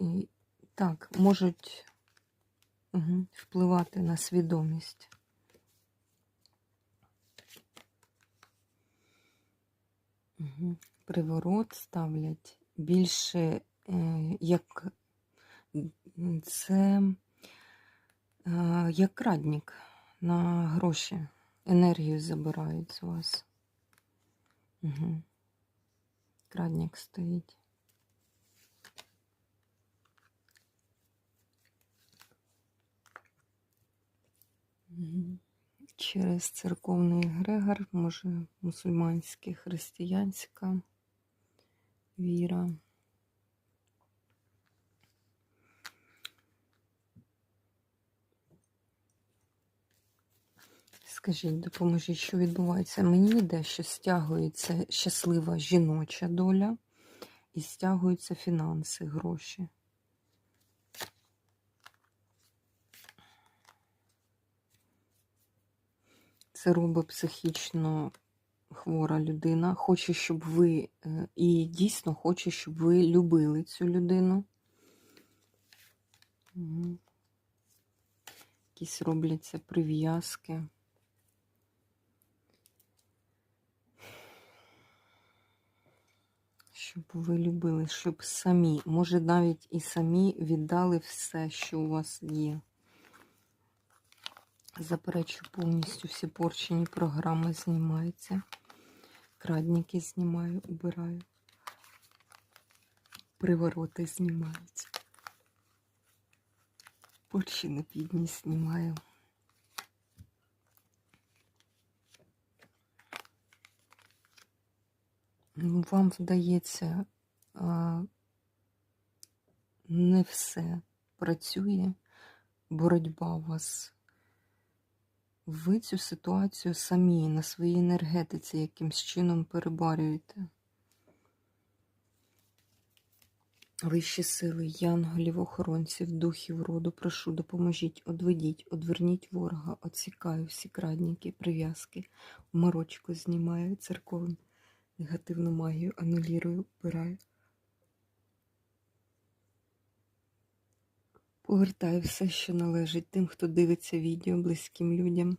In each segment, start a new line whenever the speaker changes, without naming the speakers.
І, так, можуть угу, впливати на свідомість. Угу. Приворот ставлять більше е, як це е, як крадник на гроші. Енергію забирають з вас. Угу. Крадник стоїть. Через церковний егрегор, може, мусульманська, християнська віра. Скажіть, допоможіть, що відбувається? Мені йде, що стягується щаслива жіноча доля і стягуються фінанси, гроші. Це робить психічно хвора людина. Хоче, щоб ви е, і дійсно хоче, щоб ви любили цю людину. Якісь робляться прив'язки. Щоб ви любили, щоб самі, може навіть і самі віддали все, що у вас є. Заперечу повністю всі порчені програми знімаються. Крадники знімаю, убираю. Привороти знімаються. Порчі підні знімаю. Ну, Вам вдається не все працює, боротьба у вас. Ви цю ситуацію самі на своїй енергетиці якимсь чином перебарюєте. Вищі сили, янголів, охоронців, духів роду, прошу, допоможіть, одведіть, одверніть ворога, отсікаю всі крадніки, прив'язки, морочку знімаю, церковну негативну магію анулірую, вбираю. Повертаю все, що належить тим, хто дивиться відео близьким людям.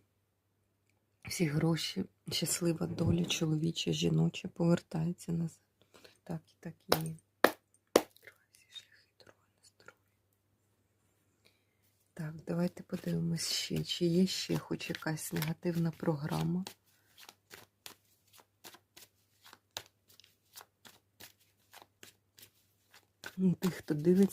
Всі гроші, щаслива доля, чоловіча, жіноча, повертається назад. Так і так і є. Так, давайте подивимось ще, чи є ще хоч якась негативна програма. Ну, Тих, хто дивиться.